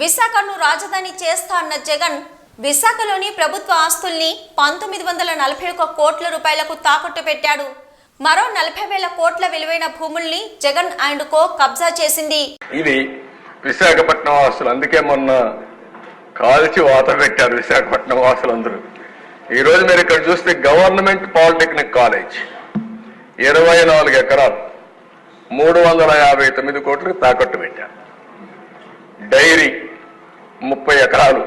విశాఖను రాజధాని చేస్తా అన్న జగన్ విశాఖలోని ప్రభుత్వ ఆస్తుల్ని పంతొమ్మిది వందల నలభై ఒక్క కోట్ల రూపాయలకు తాకట్టు పెట్టాడు. మరో నలభై వేల కోట్ల విలువైన భూముల్ని జగన్ అండ్ కో కబ్జా చేసింది. ఇది విశాఖపట్నం వాసులు అందుకే మొన్న కాల్చి వాత పెట్టారు విశాఖపట్నం వాసులందరూ ఈరోజు మీరు ఇక్కడ చూస్తే గవర్నమెంట్ పాలిటెక్నిక్ కాలేజ్. ఇరవై నాలుగు ఎకరాలు మూడు వందల యాభై తొమ్మిది కోట్లు తాకట్టు పెట్టారు. ముప్పై ఎకరాలు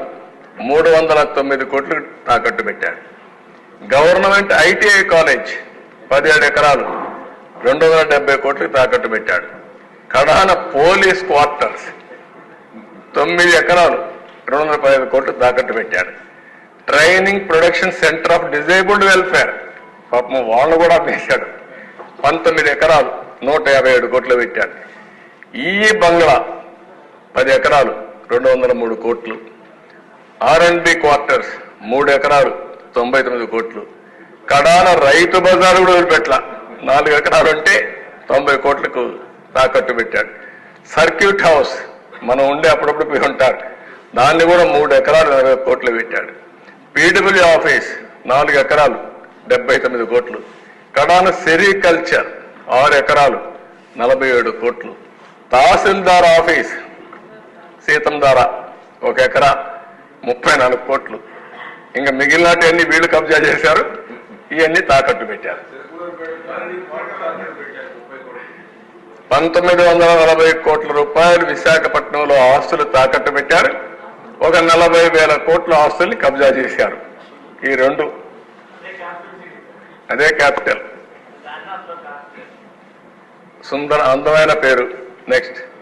మూడు వందల తొమ్మిది కోట్లు తాకట్టు పెట్టారు గవర్నమెంట్ ఐటీఐ కాలేజ్ పదిహేడు ఎకరాలు రెండు వందల డెబ్బై కోట్లు తాకట్టు పెట్టాడు. కడాన పోలీస్ క్వార్టర్స్ తొమ్మిది ఎకరాలు రెండు వందల పదిహేను కోట్లు తాకట్టు పెట్టాడు. Training production centre of disabled welfare. పాపం వాళ్ళు కూడా వేశాడు పంతొమ్మిది ఎకరాలు నూట యాభై ఏడు కోట్లు పెట్టాడు. ఈ బంగ్లా పది ఎకరాలు రెండు వందల మూడు కోట్లు. ఆర్ అండ్ బి క్వార్టర్స్ మూడు ఎకరాలు తొంభై తొమ్మిది కోట్లు. కడాన రైతు బజార్ కూడా వదిలిపెట్ల. నాలుగు ఎకరాలు ఉంటే తొంభై కోట్లకు తాకట్టు పెట్టాడు. సర్క్యూట్ హౌస్ మనం ఉండే అప్పుడప్పుడు పోయి ఉంటాడు. దాన్ని కూడా మూడు ఎకరాలు నలభై కోట్లు పెట్టాడు. పీడబ్ల్యూ ఆఫీస్ నాలుగు ఎకరాలు డెబ్బై తొమ్మిది కోట్లు. కడాన సెరికల్చర్ ఆరు ఎకరాలు నలభై ఏడు కోట్లు. తహసీల్దార్ ఆఫీస్ సీతం ద్వారా ఒక ఎకరా ముప్పై నాలుగు కోట్లు. ఇంకా మిగిలినవన్నీ వీళ్ళు కబ్జా చేశారు. ఇవన్నీ తాకట్టు పెట్టారు. పంతొమ్మిది వందల నలభై కోట్ల రూపాయలు విశాఖపట్నంలో ఆస్తులు తాకట్టు పెట్టారు. ఒక నలభై వేల కోట్ల ఆస్తుల్ని కబ్జా చేశారు. ఈ రెండు. అదే క్యాపిటల్. సుందర అందమైన పేరు. నెక్స్ట్.